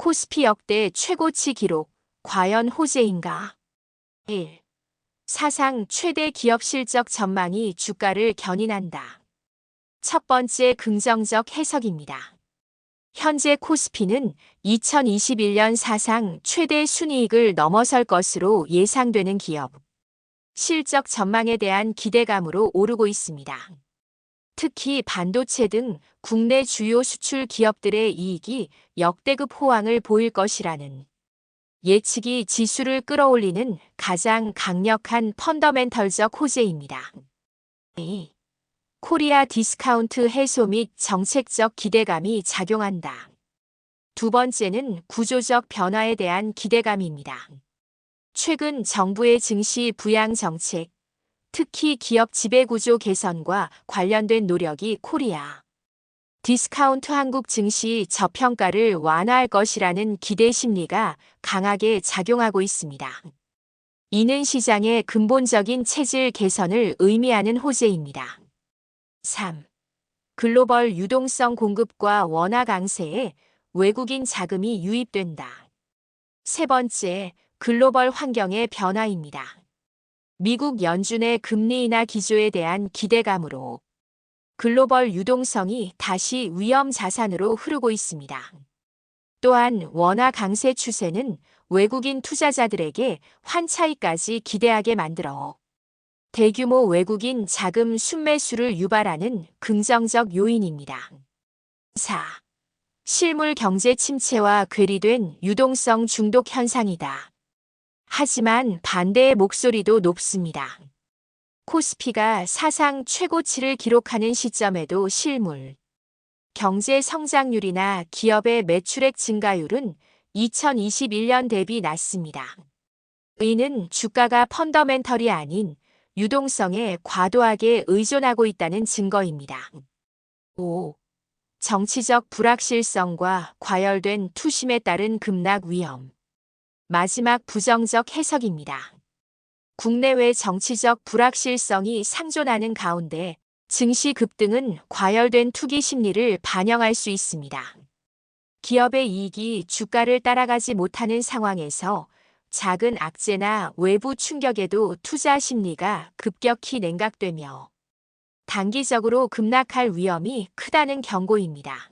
코스피 역대 최고치 기록, 과연 호재인가? 1. 사상 최대 기업 실적 전망이 주가를 견인한다. 첫 번째 긍정적 해석입니다. 현재 코스피는 2021년 사상 최대 순이익을 넘어설 것으로 예상되는 기업. 실적 전망에 대한 기대감으로 오르고 있습니다. 특히 반도체 등 국내 주요 수출 기업들의 이익이 역대급 호황을 보일 것이라는 예측이 지수를 끌어올리는 가장 강력한 펀더멘털적 호재입니다. 2. 코리아 디스카운트 해소 및 정책적 기대감이 작용한다. 두 번째는 구조적 변화에 대한 기대감입니다. 최근 정부의 증시 부양 정책, 특히 기업 지배구조 개선과 관련된 노력이 코리아 디스카운트 한국 증시 저평가를 완화할 것이라는 기대 심리가 강하게 작용하고 있습니다. 이는 시장의 근본적인 체질 개선을 의미하는 호재입니다. 3. 글로벌 유동성 공급과 원화 강세에 외국인 자금이 유입된다. 세 번째, 글로벌 환경의 변화입니다. 미국 연준의 금리 인하 기조에 대한 기대감으로 글로벌 유동성이 다시 위험 자산으로 흐르고 있습니다. 또한 원화 강세 추세는 외국인 투자자들에게 환차익까지 기대하게 만들어 대규모 외국인 자금 순매수를 유발하는 긍정적 요인입니다. 4. 실물 경제 침체와 괴리된 유동성 중독 현상이다. 하지만 반대의 목소리도 높습니다. 코스피가 사상 최고치를 기록하는 시점에도 실물, 경제 성장률이나 기업의 매출액 증가율은 2021년 대비 낮습니다. 이는 주가가 펀더멘털이 아닌 유동성에 과도하게 의존하고 있다는 증거입니다. 5. 정치적 불확실성과 과열된 투심에 따른 급락 위험. 마지막 부정적 해석입니다. 국내외 정치적 불확실성이 상존하는 가운데 증시 급등은 과열된 투기 심리를 반영할 수 있습니다. 기업의 이익이 주가를 따라가지 못하는 상황에서 작은 악재나 외부 충격에도 투자 심리가 급격히 냉각되며 단기적으로 급락할 위험이 크다는 경고입니다.